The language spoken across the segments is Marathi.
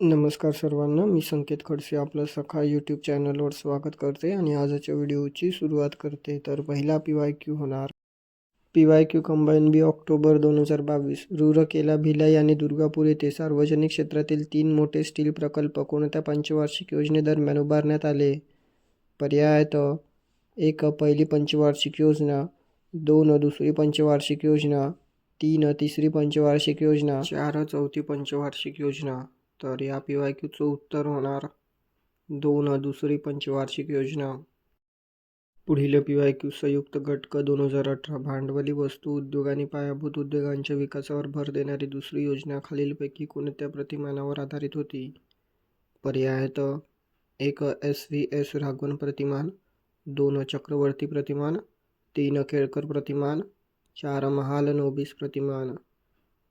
नमस्कार सर्वांना मी संकेत खडसे आपलं सखा यूट्यूब चॅनलवर स्वागत करते आणि आजच्या व्हिडिओची सुरुवात करते. तर पहिला पी वाय क्यू होणार. P Y Q combine B October दोन हजार बावीस. रूरकेला भिलाई आणि दुर्गापूर येथे सार्वजनिक क्षेत्रातील तीन मोठे स्टील प्रकल्प कोणत्या पंचवार्षिक योजनेदरम्यान उभारण्यात आले? पर्यायात एक पहिली पंचवार्षिक योजना. दोन दुसरी पंचवार्षिक योजना. तीन तिसरी पंचवार्षिक योजना. चार चौथी पंचवार्षिक योजना. तर या पी वाय क्यूचं उत्तर होणार दोन दुसरी पंचवार्षिक योजना. पुढील पी वाय क्यू संयुक्त घटक दोन हजार अठरा भांडवली वस्तू उद्योग आणि पायाभूत उद्योगांच्या विकासावर भर देणारी दुसरी योजना खालीलपैकी कोणत्या प्रतिमानावर आधारित होती? पर्यायात एक एस व्ही एस राघवन प्रतिमान दोन चक्रवर्ती प्रतिमान तीन केळकर प्रतिमान चार महाल नोबिस प्रतिमान.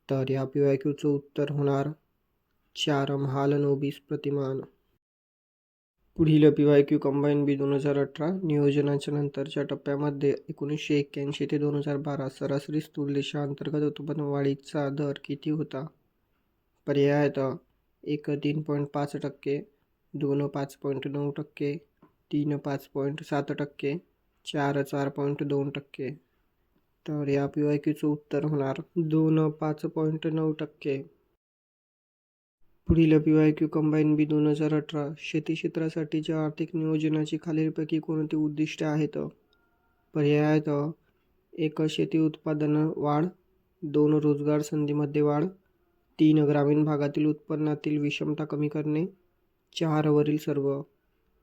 तर या पी वाय क्यूचं उत्तर होणार चार महाल नोबीस प्रतिमान. पुढील P Y Q combine B दोन हजार अठरा नियोजनाच्या नंतरच्या टप्प्यामध्ये एकोणीसशे एक्क्याऐंशी ते दोन हजार बारा सरासरी स्थूल देशांतर्गत उत्पन्न वाढीचा दर किती होता? पर्यायत एक तीन पॉईंट पाच टक्के दोन पाच पॉईंट नऊ टक्के तीन पाच पॉईंट सात टक्के चार चार पॉईंट दोन टक्के. तर या पी वाय क्यूचं उत्तर होणार दोन पाच पॉईंट नऊ टक्के. पुढील P Y Q combine B दोन हजार अठरा. शेती क्षेत्रासाठीच्या आर्थिक नियोजनाची खालीलपैकी कोणती उद्दिष्टे आहेत? पर्याय आहेत. एक शेती उत्पादन वाढ. दोन रोजगार संधीमध्ये वाढ. तीन ग्रामीण भागातील उत्पन्नातील विषमता कमी करणे. चार वरील सर्व.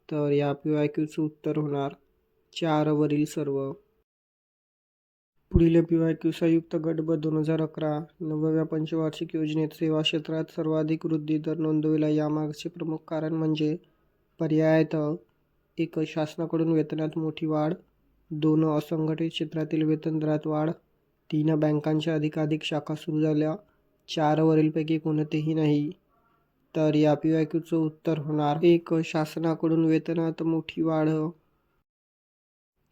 तर या पी वाय क्यूचं उत्तर होणार चार वरील सर्व. पुढील पी वाय क्यू संयुक्त गट दोन हजार अकरा नवव्या पंचवार्षिक योजनेत सेवा क्षेत्रात सर्वाधिक वृद्धी दर नोंदविला. यामागचे प्रमुख कारण म्हणजे पर्यायात एक शासनाकडून वेतनात मोठी वाढ दोन असंघटित क्षेत्रातील वेतन दरात वाढ तीन बँकांच्या अधिकाधिक शाखा सुरू झाल्या चार वरीलपैकी कोणतेही नाही. तर या पी वाय क्यूचं उत्तर होणार. एक शासनाकडून वेतनात मोठी वाढ